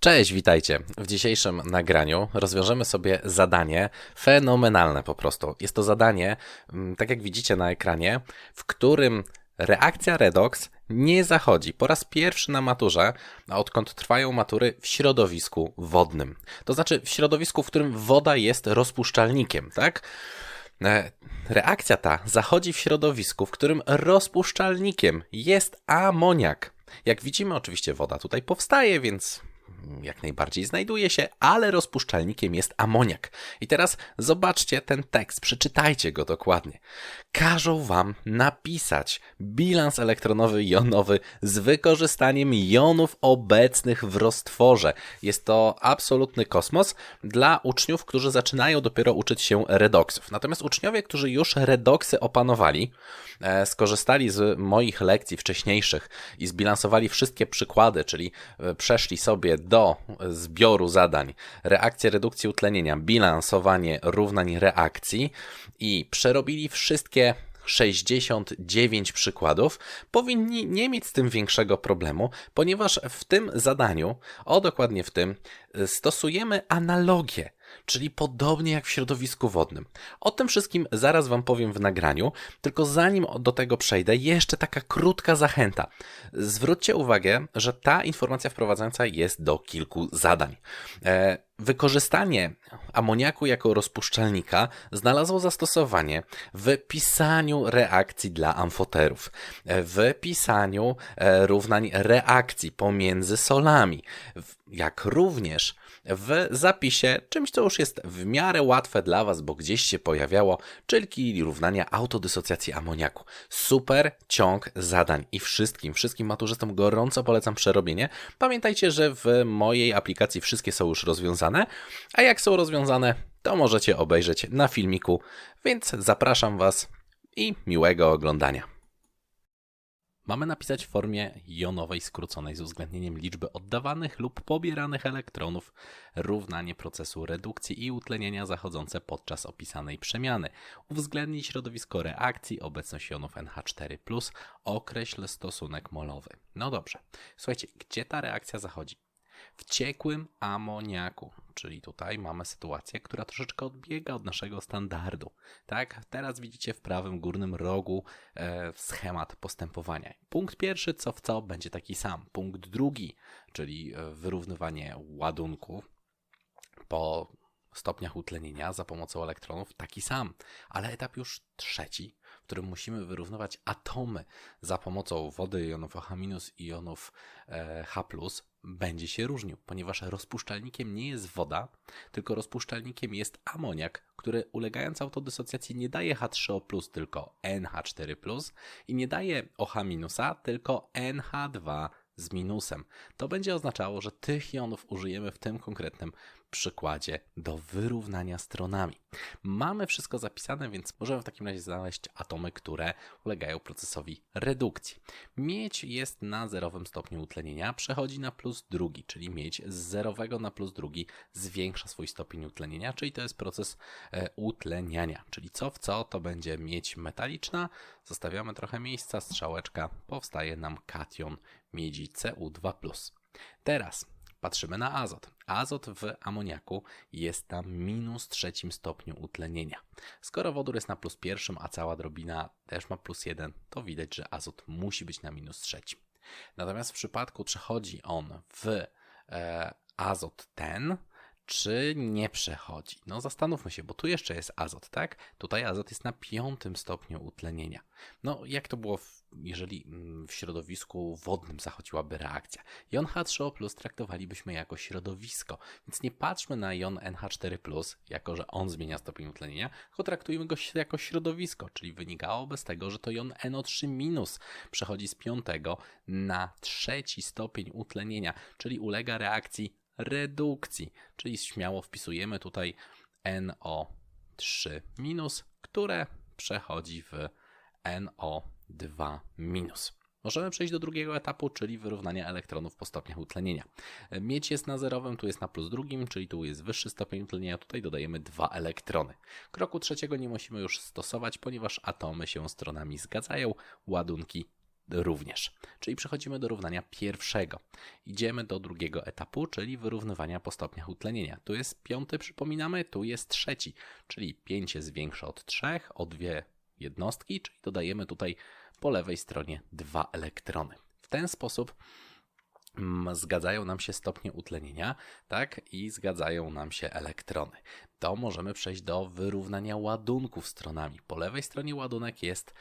Cześć, witajcie. W dzisiejszym nagraniu rozwiążemy sobie zadanie fenomenalne po prostu. Jest to zadanie, mm, tak jak widzicie na ekranie, w którym reakcja redox nie zachodzi po raz pierwszy na maturze, a odkąd trwają matury w środowisku wodnym. To znaczy w środowisku, w którym woda jest rozpuszczalnikiem, tak? E, Reakcja ta zachodzi w środowisku, w którym rozpuszczalnikiem jest amoniak. Jak widzimy, oczywiście woda tutaj powstaje, więc jak najbardziej znajduje się, ale rozpuszczalnikiem jest amoniak. I teraz zobaczcie ten tekst, przeczytajcie go dokładnie. Każą wam napisać bilans elektronowy jonowy z wykorzystaniem jonów obecnych w roztworze. Jest to absolutny kosmos dla uczniów, którzy zaczynają dopiero uczyć się redoksów. Natomiast uczniowie, którzy już redoksy opanowali, e, skorzystali z moich lekcji wcześniejszych i zbilansowali wszystkie przykłady, czyli e, przeszli sobie do zbioru zadań. Reakcje, redukcji, utlenienia, bilansowanie równań reakcji. I przerobili wszystkie 69 przykładów, powinni nie mieć z tym większego problemu, ponieważ w tym zadaniu, o dokładnie w tym, stosujemy analogię czyli podobnie jak w środowisku wodnym. O tym wszystkim zaraz Wam powiem w nagraniu, tylko zanim do tego przejdę, jeszcze taka krótka zachęta. Zwróćcie uwagę, że ta informacja wprowadzająca jest do kilku zadań. E, wykorzystanie amoniaku jako rozpuszczalnika znalazło zastosowanie w pisaniu reakcji dla amfoterów, e, w pisaniu e, równań reakcji pomiędzy solami, jak również w zapisie czymś, co już jest w miarę łatwe dla Was, bo gdzieś się pojawiało, czyli równania autodysocjacji amoniaku. Super ciąg zadań i wszystkim, wszystkim maturzystom gorąco polecam przerobienie. Pamiętajcie, że w mojej aplikacji wszystkie są już rozwiązane, a jak są rozwiązane, to możecie obejrzeć na filmiku, więc zapraszam Was i miłego oglądania. Mamy napisać w formie jonowej skróconej z uwzględnieniem liczby oddawanych lub pobieranych elektronów równanie procesu redukcji i utlenienia zachodzące podczas opisanej przemiany. Uwzględnij środowisko reakcji, obecność jonów NH4+, określ stosunek molowy. No dobrze, słuchajcie, gdzie ta reakcja zachodzi? W ciekłym amoniaku, czyli tutaj mamy sytuację, która troszeczkę odbiega od naszego standardu. Tak, teraz widzicie w prawym górnym rogu e, schemat postępowania. Punkt pierwszy, co w co, będzie taki sam. Punkt drugi, czyli e, wyrównywanie ładunków po stopniach utlenienia za pomocą elektronów, taki sam. Ale etap już trzeci, w którym musimy wyrównywać atomy za pomocą wody jonów H- i jonów e, H+, będzie się różnił, ponieważ rozpuszczalnikiem nie jest woda, tylko rozpuszczalnikiem jest amoniak, który ulegając autodysocjacji nie daje H3O+, tylko NH4+, i nie daje OH-, tylko NH2 z minusem. To będzie oznaczało, że tych jonów użyjemy w tym konkretnym przykładzie do wyrównania stronami. Mamy wszystko zapisane, więc możemy w takim razie znaleźć atomy, które ulegają procesowi redukcji. Miedź jest na zerowym stopniu utlenienia, przechodzi na plus drugi, czyli miedź z zerowego na plus drugi zwiększa swój stopień utlenienia, czyli to jest proces e, utleniania, czyli co w co to będzie miedź metaliczna, zostawiamy trochę miejsca, strzałeczka, powstaje nam kation miedzi Cu2+. Teraz patrzymy na azot. Azot w amoniaku jest na minus trzecim stopniu utlenienia. Skoro wodór jest na plus pierwszym, a cała drobina też ma plus jeden, to widać, że azot musi być na minus trzecim. Natomiast w przypadku przechodzi on w e, azot ten, czy nie przechodzi? No zastanówmy się, bo tu jeszcze jest azot, tak? Tutaj azot jest na piątym stopniu utlenienia. No jak to było, w, jeżeli mm, w środowisku wodnym zachodziłaby reakcja? Jon H3O+, traktowalibyśmy jako środowisko, więc nie patrzmy na jon NH4+, jako że on zmienia stopień utlenienia, tylko traktujmy go jako środowisko, czyli wynikałoby z tego, że to jon NO3- przechodzi z piątego na trzeci stopień utlenienia, czyli ulega reakcji redukcji, czyli śmiało wpisujemy tutaj NO3-, które przechodzi w NO2-. Możemy przejść do drugiego etapu, czyli wyrównania elektronów po stopniach utlenienia. Miedź jest na zerowym, tu jest na plus drugim, czyli tu jest wyższy stopień utlenienia, tutaj dodajemy dwa elektrony. Kroku trzeciego nie musimy już stosować, ponieważ atomy się stronami zgadzają, ładunki również. Czyli przechodzimy do równania pierwszego. Idziemy do drugiego etapu, czyli wyrównywania po stopniach utlenienia. Tu jest piąty, przypominamy, tu jest trzeci, czyli 5 jest większe od 3, o dwie jednostki, czyli dodajemy tutaj po lewej stronie dwa elektrony. W ten sposób mm, zgadzają nam się stopnie utlenienia, tak, i zgadzają nam się elektrony. To możemy przejść do wyrównania ładunków stronami. Po lewej stronie ładunek jest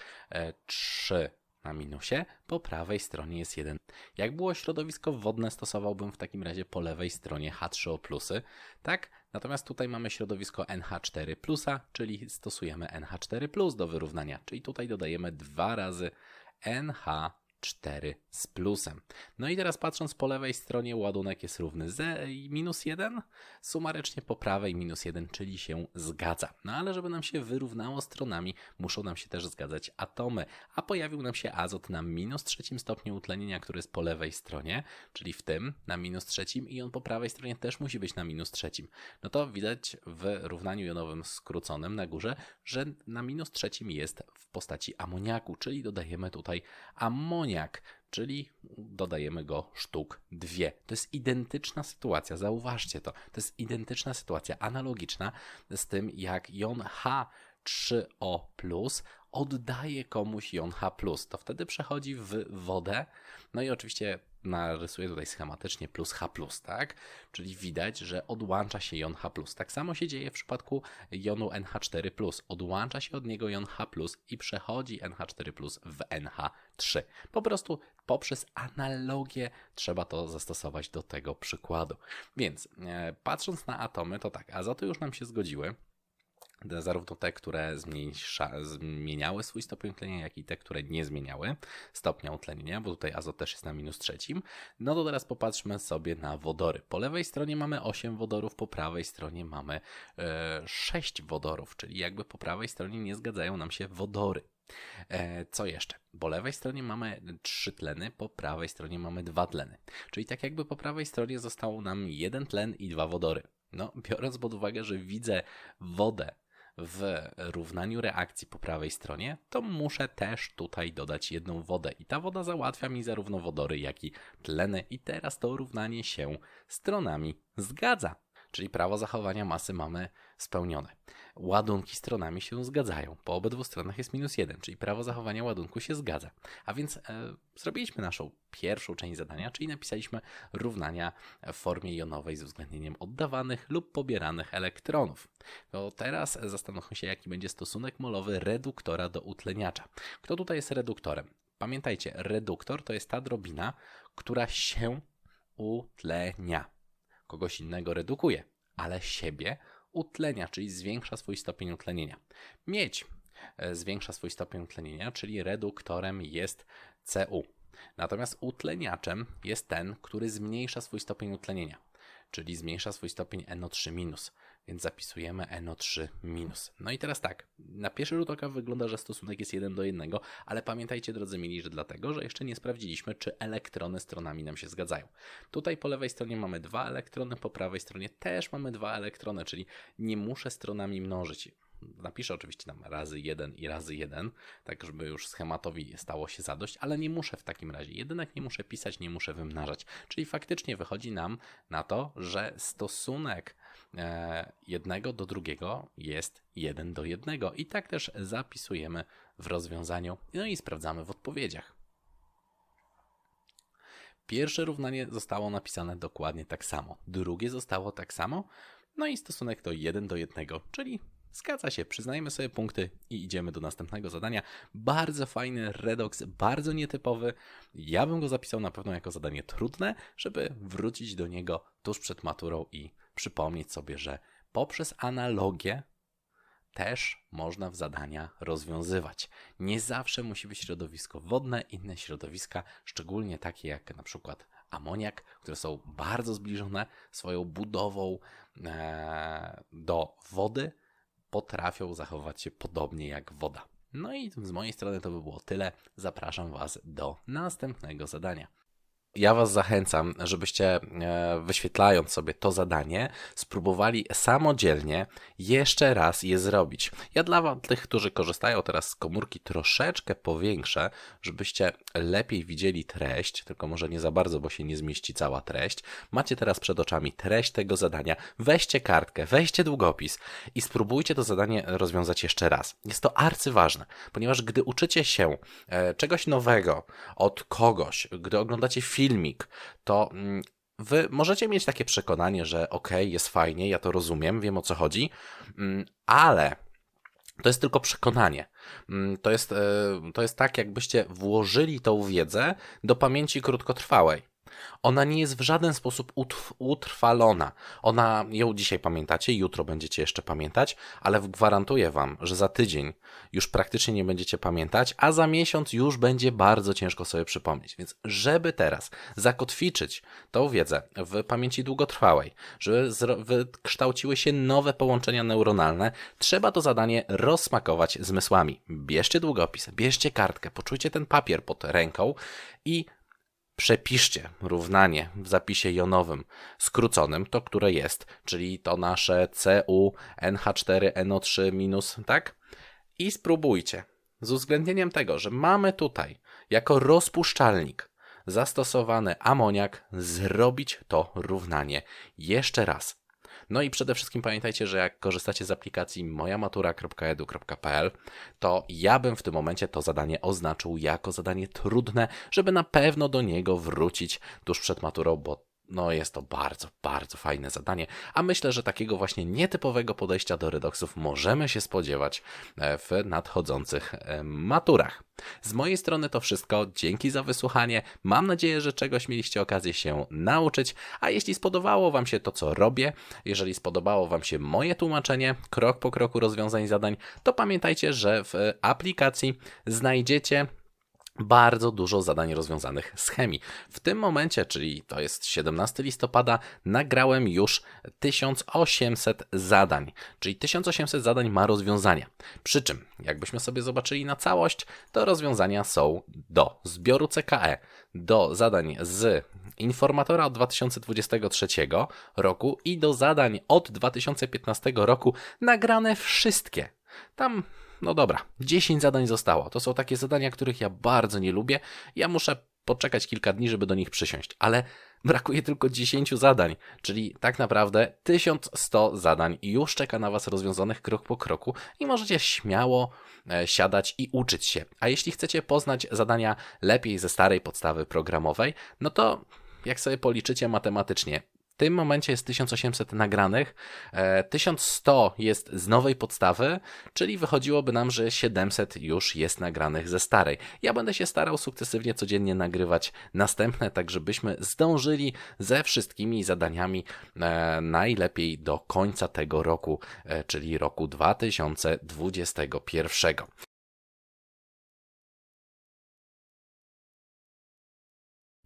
3 e, na minusie, po prawej stronie jest 1. Jak było środowisko wodne, stosowałbym w takim razie po lewej stronie H3O plusy, tak? Natomiast tutaj mamy środowisko NH4 plusa, czyli stosujemy NH4 plus do wyrównania, czyli tutaj dodajemy dwa razy NH 4 z plusem. No i teraz patrząc po lewej stronie ładunek jest równy z minus 1, sumarycznie po prawej minus 1, czyli się zgadza. No ale żeby nam się wyrównało stronami, muszą nam się też zgadzać atomy, a pojawił nam się azot na minus trzecim stopniu utlenienia, który jest po lewej stronie, czyli w tym na minus trzecim i on po prawej stronie też musi być na minus trzecim. No to widać w równaniu jonowym skróconym na górze, że na minus trzecim jest w postaci amoniaku, czyli dodajemy tutaj amoniak czyli dodajemy go sztuk dwie. To jest identyczna sytuacja, zauważcie to. To jest identyczna sytuacja, analogiczna z tym, jak jon H3O oddaje komuś jon H+. To wtedy przechodzi w wodę, no i oczywiście narysuję tutaj schematycznie plus H+, tak? Czyli widać, że odłącza się jon H+. Tak samo się dzieje w przypadku jonu NH4+. Odłącza się od niego jon H+, i przechodzi NH4+, w NH3. Po prostu poprzez analogię trzeba to zastosować do tego przykładu. Więc e, patrząc na atomy, to tak, azoty już nam się zgodziły zarówno te, które zmniejsza, zmieniały swój stopień utlenienia, jak i te, które nie zmieniały stopnia utlenienia, bo tutaj azot też jest na minus trzecim. No to teraz popatrzmy sobie na wodory. Po lewej stronie mamy 8 wodorów, po prawej stronie mamy e, 6 wodorów, czyli jakby po prawej stronie nie zgadzają nam się wodory. E, co jeszcze? Po lewej stronie mamy trzy tleny, po prawej stronie mamy dwa tleny. Czyli tak jakby po prawej stronie zostało nam jeden tlen i dwa wodory. No, biorąc pod uwagę, że widzę wodę w równaniu reakcji po prawej stronie, to muszę też tutaj dodać jedną wodę i ta woda załatwia mi zarówno wodory, jak i tleny. I teraz to równanie się stronami zgadza czyli prawo zachowania masy mamy spełnione. Ładunki stronami się zgadzają. Po obydwu stronach jest minus jeden, czyli prawo zachowania ładunku się zgadza. A więc e, zrobiliśmy naszą pierwszą część zadania, czyli napisaliśmy równania w formie jonowej z uwzględnieniem oddawanych lub pobieranych elektronów. To teraz zastanówmy się, jaki będzie stosunek molowy reduktora do utleniacza. Kto tutaj jest reduktorem? Pamiętajcie, reduktor to jest ta drobina, która się utlenia kogoś innego redukuje, ale siebie utlenia, czyli zwiększa swój stopień utlenienia. Miedź e, zwiększa swój stopień utlenienia, czyli reduktorem jest Cu. Natomiast utleniaczem jest ten, który zmniejsza swój stopień utlenienia, czyli zmniejsza swój stopień NO3-, więc zapisujemy NO3-. No i teraz tak, na pierwszy rzut oka wygląda, że stosunek jest 1 do 1, ale pamiętajcie drodzy mili, że dlatego, że jeszcze nie sprawdziliśmy, czy elektrony stronami nam się zgadzają. Tutaj po lewej stronie mamy dwa elektrony, po prawej stronie też mamy dwa elektrony, czyli nie muszę stronami mnożyć. Napiszę oczywiście tam razy 1 i razy 1, tak żeby już schematowi stało się zadość, ale nie muszę w takim razie. Jedynak nie muszę pisać, nie muszę wymnażać. Czyli faktycznie wychodzi nam na to, że stosunek jednego do drugiego jest 1 do 1 i tak też zapisujemy w rozwiązaniu, no i sprawdzamy w odpowiedziach. Pierwsze równanie zostało napisane dokładnie tak samo, drugie zostało tak samo, no i stosunek to 1 do 1, czyli Zgadza się, przyznajemy sobie punkty i idziemy do następnego zadania. Bardzo fajny redox, bardzo nietypowy. Ja bym go zapisał na pewno jako zadanie trudne, żeby wrócić do niego tuż przed maturą i przypomnieć sobie, że poprzez analogię też można w zadania rozwiązywać. Nie zawsze musi być środowisko wodne, inne środowiska, szczególnie takie jak na przykład amoniak, które są bardzo zbliżone swoją budową e, do wody potrafią zachować się podobnie jak woda. No i z mojej strony to by było tyle. Zapraszam Was do następnego zadania. Ja Was zachęcam, żebyście e, wyświetlając sobie to zadanie, spróbowali samodzielnie jeszcze raz je zrobić. Ja dla tych, którzy korzystają teraz z komórki, troszeczkę powiększę, żebyście lepiej widzieli treść, tylko może nie za bardzo, bo się nie zmieści cała treść. Macie teraz przed oczami treść tego zadania. Weźcie kartkę, weźcie długopis i spróbujcie to zadanie rozwiązać jeszcze raz. Jest to arcyważne, ponieważ gdy uczycie się e, czegoś nowego od kogoś, gdy oglądacie filmik, to mm, wy możecie mieć takie przekonanie, że ok, jest fajnie, ja to rozumiem, wiem o co chodzi, mm, ale to jest tylko przekonanie. Mm, to jest, e, to jest tak, jakbyście włożyli tą wiedzę do pamięci krótkotrwałej. Ona nie jest w żaden sposób utrwalona. Ona ją dzisiaj pamiętacie, jutro będziecie jeszcze pamiętać, ale gwarantuję wam, że za tydzień już praktycznie nie będziecie pamiętać, a za miesiąc już będzie bardzo ciężko sobie przypomnieć. Więc żeby teraz zakotwiczyć tą wiedzę w pamięci długotrwałej, żeby wykształciły się nowe połączenia neuronalne, trzeba to zadanie rozsmakować zmysłami. Bierzcie długopis, bierzcie kartkę, poczujcie ten papier pod ręką i przepiszcie równanie w zapisie jonowym skróconym, to które jest, czyli to nasze Cu NH4NO3 minus, tak? I spróbujcie z uwzględnieniem tego, że mamy tutaj jako rozpuszczalnik zastosowany amoniak zrobić to równanie jeszcze raz. No i przede wszystkim pamiętajcie, że jak korzystacie z aplikacji mojamatura.edu.pl, to ja bym w tym momencie to zadanie oznaczył jako zadanie trudne, żeby na pewno do niego wrócić tuż przed maturą, bo no jest to bardzo, bardzo fajne zadanie, a myślę, że takiego właśnie nietypowego podejścia do redoksów możemy się spodziewać e, w nadchodzących e, maturach. Z mojej strony to wszystko. Dzięki za wysłuchanie. Mam nadzieję, że czegoś mieliście okazję się nauczyć. A jeśli spodobało Wam się to, co robię, jeżeli spodobało Wam się moje tłumaczenie krok po kroku rozwiązań zadań, to pamiętajcie, że w aplikacji znajdziecie bardzo dużo zadań rozwiązanych z chemii. W tym momencie, czyli to jest 17 listopada, nagrałem już 1800 zadań, czyli 1800 zadań ma rozwiązania. Przy czym, jakbyśmy sobie zobaczyli na całość, to rozwiązania są do zbioru CKE, do zadań z informatora od 2023 roku i do zadań od 2015 roku nagrane wszystkie. Tam no dobra, 10 zadań zostało. To są takie zadania, których ja bardzo nie lubię. Ja muszę poczekać kilka dni, żeby do nich przysiąść, ale brakuje tylko 10 zadań, czyli tak naprawdę 1100 zadań już czeka na Was rozwiązanych krok po kroku i możecie śmiało e, siadać i uczyć się. A jeśli chcecie poznać zadania lepiej ze starej podstawy programowej, no to jak sobie policzycie matematycznie, tym momencie jest 1800 nagranych, 1100 e, jest z nowej podstawy, czyli wychodziłoby nam, że 700 już jest nagranych ze starej. Ja będę się starał sukcesywnie codziennie nagrywać następne, tak żebyśmy zdążyli ze wszystkimi zadaniami e, najlepiej do końca tego roku, e, czyli roku 2021.